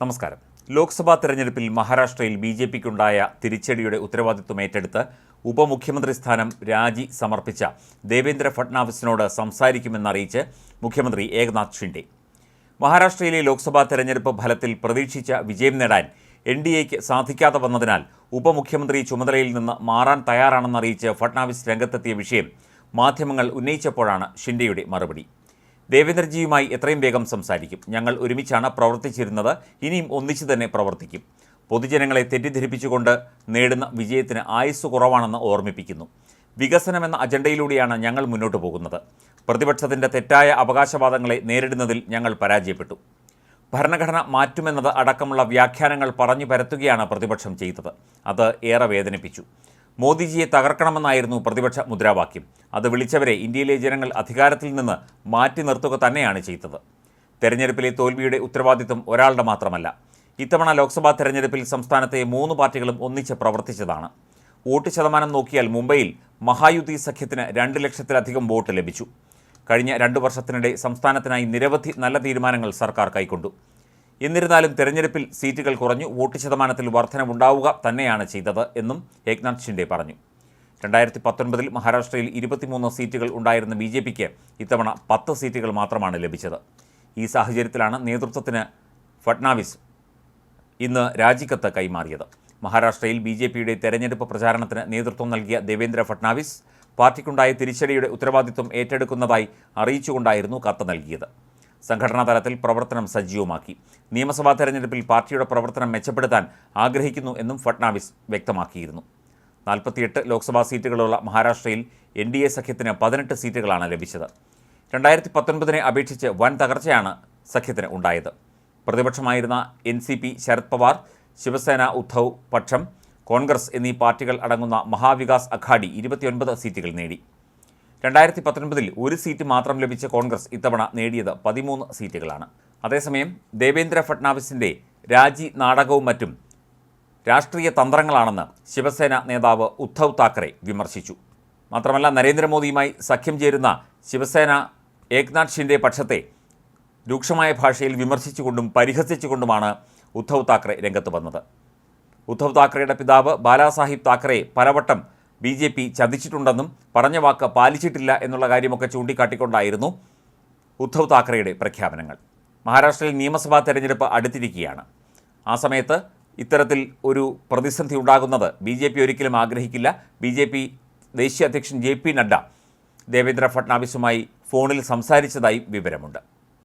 നമസ്കാരം. ലോക്സഭാ തെരഞ്ഞെടുപ്പിൽ മഹാരാഷ്ട്രയിൽ ബി ജെ പിക്കുണ്ടായ തിരിച്ചടിയുടെ ഉത്തരവാദിത്വം ഏറ്റെടുത്ത് ഉപമുഖ്യമന്ത്രി സ്ഥാനം രാജി സമർപ്പിച്ച ദേവേന്ദ്ര ഫട്നാവിസിനോട് സംസാരിക്കുമെന്നറിയിച്ച് മുഖ്യമന്ത്രി ഏകനാഥ് ഷിൻഡെ. മഹാരാഷ്ട്രയിലെ ലോക്സഭാ തെരഞ്ഞെടുപ്പ് ഫലത്തിൽ പ്രതീക്ഷിച്ച വിജയം നേടാൻ എൻ ഡി എക്ക് സാധിക്കാതെ വന്നതിനാൽ ഉപമുഖ്യമന്ത്രി ചുമതലയിൽ നിന്ന് മാറാൻ തയ്യാറാണെന്നറിയിച്ച് ഫട്നാവിസ് രംഗത്തെത്തിയ വിഷയം മാധ്യമങ്ങൾ ഉന്നയിച്ചപ്പോഴാണ് ഷിൻഡെയുടെ മറുപടി. ദേവേന്ദ്രജിയുമായി എത്രയും വേഗം സംസാരിക്കും. ഞങ്ങൾ ഒരുമിച്ചാണ് പ്രവർത്തിച്ചിരുന്നത്. ഇനിയും ഒന്നിച്ചു തന്നെ പ്രവർത്തിക്കും. പൊതുജനങ്ങളെ തെറ്റിദ്ധരിപ്പിച്ചുകൊണ്ട് നേടുന്ന വിജയത്തിന് ആയുസ് കുറവാണെന്ന് ഓർമ്മിപ്പിക്കുന്നു. വികസനമെന്ന അജണ്ടയിലൂടെയാണ് ഞങ്ങൾ മുന്നോട്ട് പോകുന്നത്. പ്രതിപക്ഷത്തിന്റെ തെറ്റായ അവകാശവാദങ്ങളെ നേരിടുന്നതിൽ ഞങ്ങൾ പരാജയപ്പെട്ടു. ഭരണഘടന മാറ്റുമെന്നത് അടക്കമുള്ള വ്യാഖ്യാനങ്ങൾ പറഞ്ഞു പരത്തുകയാണ് പ്രതിപക്ഷം ചെയ്തത്. അത് ഏറെ വേദനിപ്പിച്ചു. മോദിജിയെ തകർക്കണമെന്നായിരുന്നു പ്രതിപക്ഷ മുദ്രാവാക്യം. അത് വിളിച്ചവരെ ഇന്ത്യയിലെ ജനങ്ങൾ അധികാരത്തിൽ നിന്ന് മാറ്റി നിർത്തുക തന്നെയാണ് ചെയ്തത്. തെരഞ്ഞെടുപ്പിലെ തോൽവിയുടെ ഉത്തരവാദിത്വം ഒരാളുടെ മാത്രമല്ല. ഇത്തവണ ലോക്സഭാ തെരഞ്ഞെടുപ്പിൽ സംസ്ഥാനത്തെ മൂന്ന് പാർട്ടികളും ഒന്നിച്ച് പ്രവർത്തിച്ചതാണ്. വോട്ട് ശതമാനം നോക്കിയാൽ മുംബൈയിൽ മഹായുതി സഖ്യത്തിന് രണ്ട് ലക്ഷത്തിലധികം വോട്ട് ലഭിച്ചു. കഴിഞ്ഞ രണ്ടു വർഷത്തിനിടെ സംസ്ഥാനത്തിനായി നിരവധി നല്ല തീരുമാനങ്ങൾ സർക്കാർ കൈക്കൊണ്ടു. എന്നിരുന്നാലും തെരഞ്ഞെടുപ്പിൽ സീറ്റുകൾ കുറഞ്ഞു വോട്ട് ശതമാനത്തിൽ വർധനവുണ്ടാവുക തന്നെയാണ് ചെയ്തത് എന്നും ഏക്നാഥ് ഷിൻഡെ പറഞ്ഞു. രണ്ടായിരത്തി പത്തൊൻപതിൽ മഹാരാഷ്ട്രയിൽ ഇരുപത്തിമൂന്ന് സീറ്റുകൾ ഉണ്ടായിരുന്ന ബി ജെ പിക്ക് ഇത്തവണ പത്ത് സീറ്റുകൾ മാത്രമാണ് ലഭിച്ചത്. ഈ സാഹചര്യത്തിലാണ് നേതൃത്വത്തിന് ഫട്നാവിസ് ഇന്ന് രാജിക്കത്ത് കൈമാറിയത്. മഹാരാഷ്ട്രയിൽ ബി ജെ പിയുടെ തെരഞ്ഞെടുപ്പ് പ്രചാരണത്തിന് നേതൃത്വം നൽകിയ ദേവേന്ദ്ര ഫട്നാവിസ് പാർട്ടിക്കുണ്ടായ തിരിച്ചടിയുടെ ഉത്തരവാദിത്വം ഏറ്റെടുക്കുന്നതായി അറിയിച്ചുകൊണ്ടായിരുന്നു കത്ത് നൽകിയത്. സംഘടനാ തലത്തിൽ പ്രവർത്തനം സജീവമാക്കി. നിയമസഭാ തെരഞ്ഞെടുപ്പിൽ പാർട്ടിയുടെ പ്രവർത്തനം മെച്ചപ്പെടുത്താൻ ആഗ്രഹിക്കുന്നു എന്നും ഫട്നാവിസ് വ്യക്തമാക്കിയിരുന്നു. നാൽപ്പത്തിയെട്ട് ലോക്സഭാ സീറ്റുകളുള്ള മഹാരാഷ്ട്രയിൽ എൻ ഡി എ സഖ്യത്തിന് പതിനെട്ട് സീറ്റുകളാണ് ലഭിച്ചത്. രണ്ടായിരത്തി പത്തൊൻപതിനെ അപേക്ഷിച്ച് വൻ തകർച്ചയാണ് സഖ്യത്തിന് ഉണ്ടായത്. പ്രതിപക്ഷമായിരുന്ന N C P Sharad Pawar Shiv Sena Uddhav പക്ഷം കോൺഗ്രസ് എന്നീ പാർട്ടികൾ അടങ്ങുന്ന മഹാവികാസ് അഘാഡി ഇരുപത്തിയൊൻപത് സീറ്റുകൾ നേടി. രണ്ടായിരത്തി പത്തൊൻപതിൽ ഒരു സീറ്റ് മാത്രം ലഭിച്ച കോൺഗ്രസ് ഇത്തവണ നേടിയത് പതിമൂന്ന് സീറ്റുകളാണ്. അതേസമയം ദേവേന്ദ്ര ഫട്നാവിസിന്റെ രാജി നാടകവും മറ്റും രാഷ്ട്രീയ തന്ത്രങ്ങളാണെന്ന് ശിവസേന നേതാവ് ഉദ്ധവ് താക്കറെ വിമർശിച്ചു. മാത്രമല്ല നരേന്ദ്രമോദിയുമായി സഖ്യം ചേരുന്ന ശിവസേന ഏക്നാഥ് ഷിൻഡെ പക്ഷത്തെ രൂക്ഷമായ ഭാഷയിൽ വിമർശിച്ചുകൊണ്ടും പരിഹസിച്ചുകൊണ്ടുമാണ് ഉദ്ധവ് താക്കറെ രംഗത്ത് വന്നത്. ഉദ്ധവ് താക്കറെയുടെ പിതാവ് ബാലാസാഹിബ് താക്കറെ പലവട്ടം ബി ജെ പി ചതിച്ചിട്ടുണ്ടെന്നും പറഞ്ഞ വാക്ക് പാലിച്ചിട്ടില്ല എന്നുള്ള കാര്യമൊക്കെ ചൂണ്ടിക്കാട്ടിക്കൊണ്ടായിരുന്നു ഉദ്ധവ് താക്കറെയുടെ പ്രഖ്യാപനങ്ങൾ. മഹാരാഷ്ട്രയിൽ നിയമസഭാ തെരഞ്ഞെടുപ്പ് അടുത്തിരിക്കുകയാണ്. ആ സമയത്ത് ഇത്തരത്തിൽ ഒരു പ്രതിസന്ധി ഉണ്ടാകുന്നത് ബി ജെ പി ഒരിക്കലും ആഗ്രഹിക്കില്ല. ബി ജെ പി ദേശീയ അധ്യക്ഷൻ ജെ പി നഡ്ഡ ദേവേന്ദ്ര ഫട്നാവിസുമായി ഫോണിൽ സംസാരിച്ചതായി വിവരമുണ്ട്.